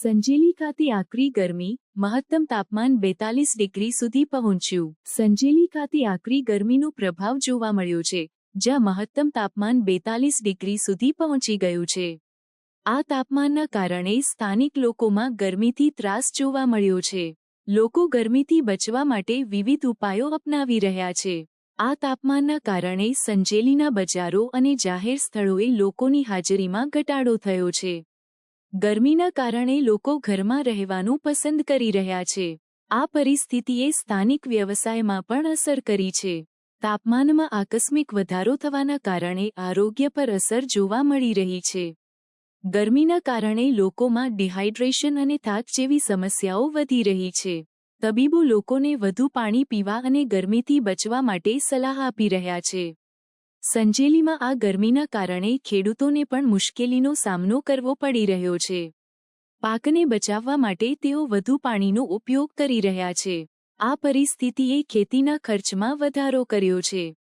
સંજેલી ખાતે આકરી ગરમી, મહત્તમ તાપમાન બેતાલીસ ડિગ્રી સુધી પહોંચ્યું. સંજેલી ખાતે આકરી ગરમીનો પ્રભાવ જોવા મળ્યો છે, જ્યાં મહત્તમ તાપમાન બેતાલીસ ડિગ્રી સુધી પહોંચી ગયું છે. આ તાપમાનના કારણે સ્થાનિક લોકોમાં ગરમીથી ત્રાસ જોવા મળ્યો છે. લોકો ગરમીથી બચવા માટે વિવિધ ઉપાયો અપનાવી રહ્યા છે. આ તાપમાનના કારણે સંજેલીના બજારો અને જાહેર સ્થળોએ લોકોની હાજરીમાં ઘટાડો થયો છે. ગરમીના કારણે લોકો ઘરમાં રહેવાનું પસંદ કરી રહ્યા છે. આ પરિસ્થિતિએ સ્થાનિક વ્યવસાયમાં પણ અસર કરી છે. તાપમાનમાં આકસ્મિક વધારો થવાના કારણે આરોગ્ય પર અસર જોવા મળી રહી છે. ગરમીના કારણે લોકોમાં ડિહાઇડ્રેશન અને થાક જેવી સમસ્યાઓ વધી રહી છે. તબીબો લોકોને વધુ પાણી પીવા અને ગરમીથી બચવા માટે સલાહ આપી રહ્યા છે. સંજેલીમાં આ ગરમીના કારણે ખેડૂતોને પણ મુશ્કેલીનો સામનો કરવો પડી રહ્યો છે. પાકને બચાવવા માટે તેઓ વધુ પાણીનો ઉપયોગ કરી રહ્યા છે. આ પરિસ્થિતિએ ખેતીના ખર્ચમાં વધારો કર્યો છે.